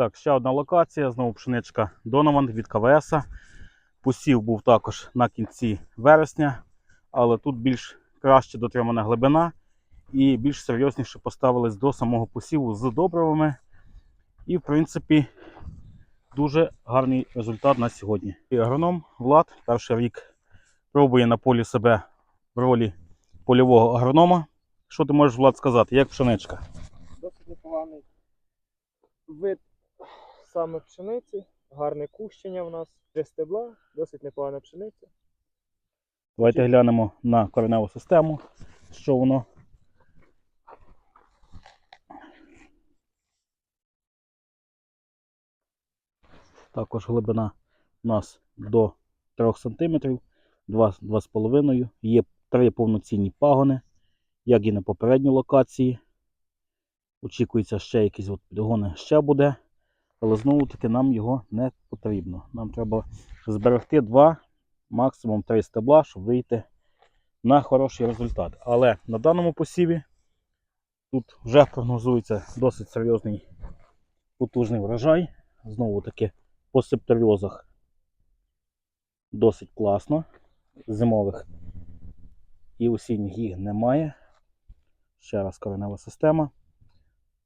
так, ще одна локація. Знову пшеничка Донован від КВС. Посів був також на кінці вересня, але тут більш краще дотримана глибина і більш серйозніше поставились до самого посіву з добривами. І, в принципі, дуже гарний результат на сьогодні. І агроном Влад перший рік пробує на полі себе в ролі польового агронома. Що ти можеш, Влад, сказати, як пшеничка? Досить непоганий вид саме пшениці, гарне кущення в нас, три стебла, досить непогана пшениця. Давайте глянемо на кореневу систему, що воно. Також глибина у нас до 3 см, 2-2,5 Є три повноцінні пагони, як і на попередній локації. Очікується, ще якісь от підгони. Ще буде, але знову таки нам його не потрібно. Нам треба зберегти два максимум 3 стебла, щоб вийти на хороший результат. Але на даному посіві тут вже прогнозується досить серйозний потужний врожай. Знову таки по септоріозах досить класно. Зимових і осінніх їх немає. Ще раз коренева система.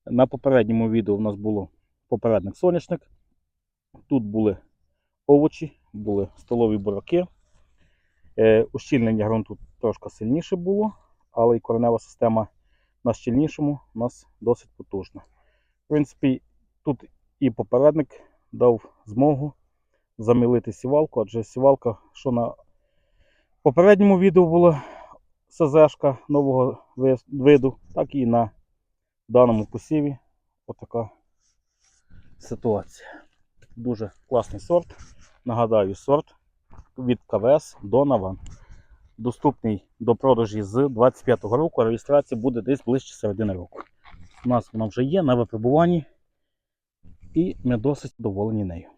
На попередньому відео у нас було попередник соняшник. Тут були овочі, були столові бураки. Е, ущільнення ґрунту трошки сильніше було, але і коренева система на щільнішому у нас досить потужна. В принципі, тут і попередник дав змогу замілити сівалку, адже сівалка, що на попередньому відео була СЗшка нового виду, так і на даному посіві отака ситуація. Дуже класний сорт. Нагадаю, сорт від КВС до Наван. Доступний до продажі з 25-го року, реєстрація буде десь ближче середини року. У нас вона вже є на випробуванні, і ми досить доволені нею.